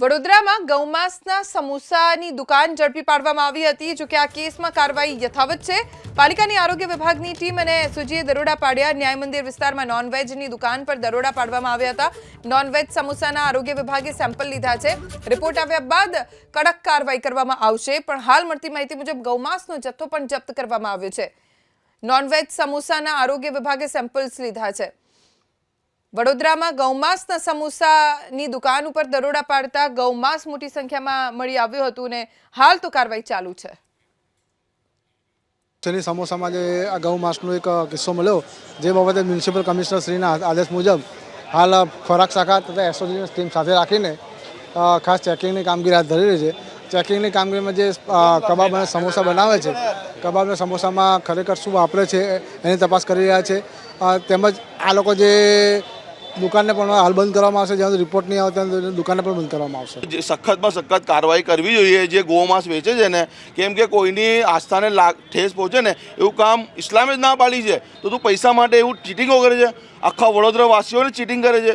વડોદરામાં ગૌમાંસના સમોસાની દુકાન ઝડપી પાડવામાં આવી હતી, જોકે આ કેસમાં કાર્યવાહી યથાવત છે. પાલિકાની આરોગ્ય વિભાગની ટીમ અને એસઓજીએ દરોડા પાડ્યા. ન્યાય મંદિર વિસ્તારમાં નોનવેજની દુકાન પર દરોડા પાડવામાં આવ્યા હતા. નોનવેજ સમોસાના આરોગ્ય વિભાગે સેમ્પલ લીધા છે. રિપોર્ટ આવ્યા બાદ કડક કાર્યવાહી કરવામાં આવશે, પણ હાલ મળતી માહિતી મુજબ ગૌમાંસનો જથ્થો પણ જપ્ત કરવામાં આવ્યો છે. નોનવેજ સમોસાના આરોગ્ય વિભાગે સેમ્પલ્સ લીધા છે. વડોદરામાં ગૌમાંસના સમોસાની દુકાન ઉપર દરોડા પાડતા ગૌમાંસ મોટી સંખ્યામાં મળી આવ્યું હતું ને હાલ તો કાર્યવાહી ચાલુ છે. શની સમોસામાં જે આ ગૌ માંસનો એક કિસ્સો મળ્યો, જે બાબતે મ્યુનિસિપલ કમિશનર શ્રીના આદેશ મુજબ હાલ ખોરાક શાખા તથા એસઓજીની ટીમ સાથે રાખીને ખાસ ચેકિંગની કામગીરી હાથ ધરી રહી છે. ચેકિંગની કામગીરીમાં જે કબાબ અને સમોસા બનાવે છે, કબાબ અને સમોસામાં ખરેખર શું વાપરે છે, એની તપાસ કરી રહ્યા છે. તેમજ આ લોકો જે દુકાનને પણ હાલ બંધ કરવામાં આવશે, જ્યાં રિપોર્ટ નહીં આવે ત્યાં દુકાનને પણ બંધ કરવામાં આવશે. જે સખતમાં સખત કાર્યવાહી કરવી જોઈએ, જે ગોમાંસ વેચે છે ને, કેમ કે કોઈની આસ્થાને ઠેસ પહોંચે ને, એવું કામ ઇસ્લામે જ ના પાડી છે. તો તું પૈસા માટે એવું ચીટિંગો કરે છે? આખા વડોદરાવાસીઓને ચીટિંગ કરે છે?